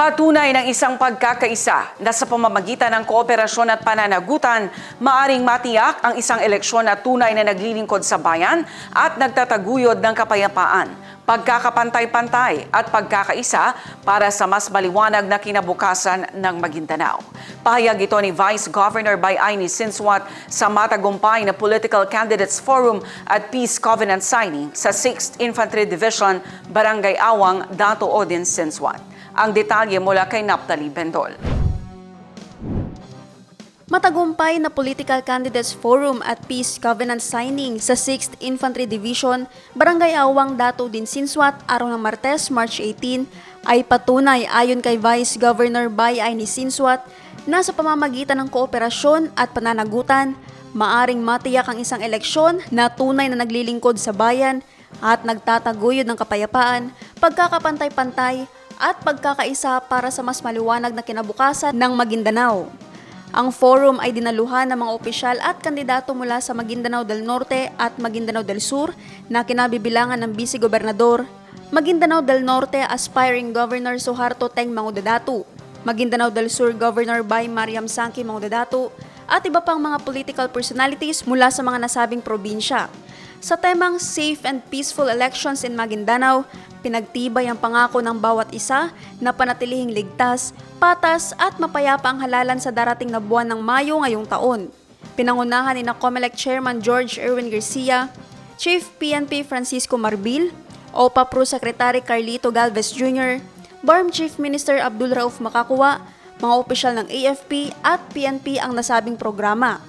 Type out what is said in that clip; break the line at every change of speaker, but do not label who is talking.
Patunay ng isang pagkakaisa na sa pamamagitan ng kooperasyon at pananagutan, maaring matiyak ang isang eleksyon na tunay na naglilingkod sa bayan at nagtataguyod ng kapayapaan, pagkakapantay-pantay at pagkakaisa para sa mas maliwanag na kinabukasan ng Maguindanao. Pahayag ito ni Vice Governor Bayaini Sinswat sa matagumpay na Political Candidates Forum at Peace Covenant signing sa 6th Infantry Division, Barangay Awang, Dato Odin Sinswat. Ang detalye mula kay Naptali Bendol.
Matagumpay na Political Candidates Forum at Peace Covenant signing sa 6th Infantry Division, Barangay Awang, Dato din Sinswat, araw ng Martes, March 18, ay patunay ayon kay Vice Governor Bayay ni Sinswat na sa pamamagitan ng kooperasyon at pananagutan, maaring matiyak ang isang eleksyon na tunay na naglilingkod sa bayan at nagtataguyod ng kapayapaan, pagkakapantay-pantay at pagkakaisa para sa mas maliwanag na kinabukasan ng Maguindanao. Ang forum ay dinaluhan ng mga opisyal at kandidato mula sa Maguindanao del Norte at Maguindanao del Sur na kinabibilangan ng Vice Gobernador, Maguindanao del Norte aspiring Governor Suharto Teng Mangudadatu, Maguindanao del Sur Governor Bay Mariam Sangki Mangudadatu, at iba pang mga political personalities mula sa mga nasabing probinsya. Sa temang Safe and Peaceful Elections in Maguindanao, pinagtibay ang pangako ng bawat isa na panatilihing ligtas, patas at mapayapa ang halalan sa darating na buwan ng Mayo ngayong taon. Pinangunahan ni COMELEC Chairman George Erwin Garcia, Chief PNP Francisco Marbil, OPA Pro Secretary Carlito Galvez Jr., BARM Chief Minister Abdul Rauf Makakuwa, mga opisyal ng AFP at PNP ang nasabing programa.